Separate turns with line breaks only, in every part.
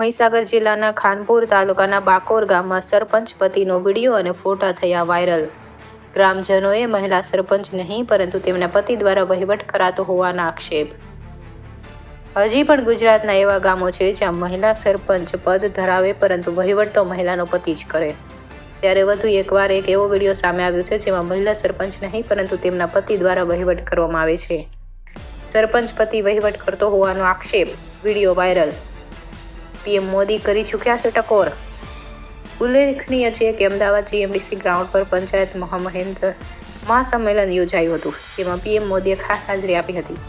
મહીસાગર જિલ્લાના ખાનપુર તાલુકાના બાકોર ગામમાં સરપંચ પતિનો વીડિયો અને ફોટા થયા વાયરલ. ગ્રામજનોએ મહિલા સરપંચ નહીં, પરંતુ તેમના પતિ દ્વારા વહીવટ કરાતો હોવાના આક્ષેપ. હજી પણ ગુજરાતના એવા ગામો છે જ્યાં મહિલા સરપંચ પદ ધરાવે, પરંતુ વહીવટ તો મહિલાનો પતિ જ કરે. ત્યારે વધુ એકવાર એક એવો વીડિયો સામે આવ્યો છે જેમાં મહિલા સરપંચ નહીં, પરંતુ તેમના પતિ દ્વારા વહીવટ કરવામાં આવે છે. સરપંચ પતિ વહીવટ કરતો હોવાનો આક્ષેપ, વીડિયો વાયરલ પીએમ મોદી કરી ચૂક્યા છે ટકોર. ઉલ્લેખનીય છે કે અમદાવાદ જીએમડીસી ગ્રાઉન્ડ પર પંચાયત મહામહેન્દ્ર મહાસંમેલન યોજાયું હતું, જેમાં પીએમ મોદીએ ખાસ હાજરી આપી હતી.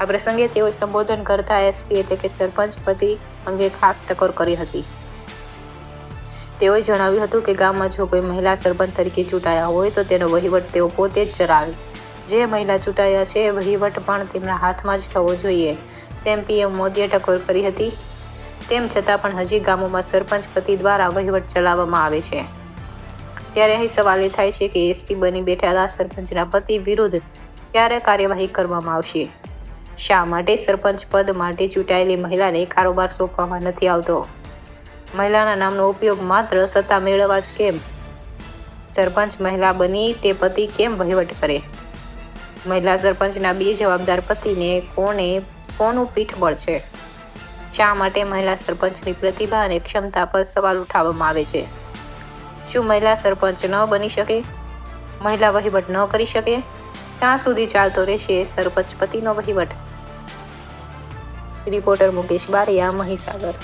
આ પ્રસંગે તેઓ સંબોધન કરતા એસપી એટલે કે સરપંચ પતિ અંગે ખાસ ટકોર કરી હતી. તેઓએ જણાવ્યું હતું કે ગામમાં જો કોઈ મહિલા સરપંચ તરીકે ચૂંટાયા હોય તો તેનો વહીવટ તેઓ પોતે જ ચલાવે. જે મહિલા ચૂંટાયા છે એ વહીવટ પણ તેમના હાથમાં જ થવો જોઈએ. તેમ પીએમ મોદીએ ટકોર કરી હતી. તેમ છતાં પણ હજી ગામોમાં સરપંચ પતિ દ્વારા વહીવટ ચલાવવામાં આવે છે. ત્યારે અહીં સવાલ એ થાય છે કે એસપી બની બેઠેલા સરપંચના પતિ વિરુદ્ધ ક્યારે કાર્યવાહી કરવામાં આવશે? શા માટે સરપંચ પદ માટે ચૂંટાયેલી મહિલાને કારોબાર સોંપવામાં નથી આવતો? મહિલાના નામનો ઉપયોગ માત્ર સત્તા મેળવવા જ કેમ? સરપંચ મહિલા બની તે પતિ કેમ વહીવટ કરે? મહિલા સરપંચના બે જવાબદાર પતિને કોને કોનું પીઠબળ છે? શા માટે મહિલા સરપંચની પ્રતિભા અને ક્ષમતા પર સવાલ ઉઠાવવામાં આવે છે? શું મહિલા સરપંચ ન બની શકે? મહિલા વહીવટ ન કરી શકે? ક્યાં સુધી ચાલતો રહેશે સરપંચ પતિનો વહીવટ? રિપોર્ટર મુકેશ બારિયા, મહીસાગર.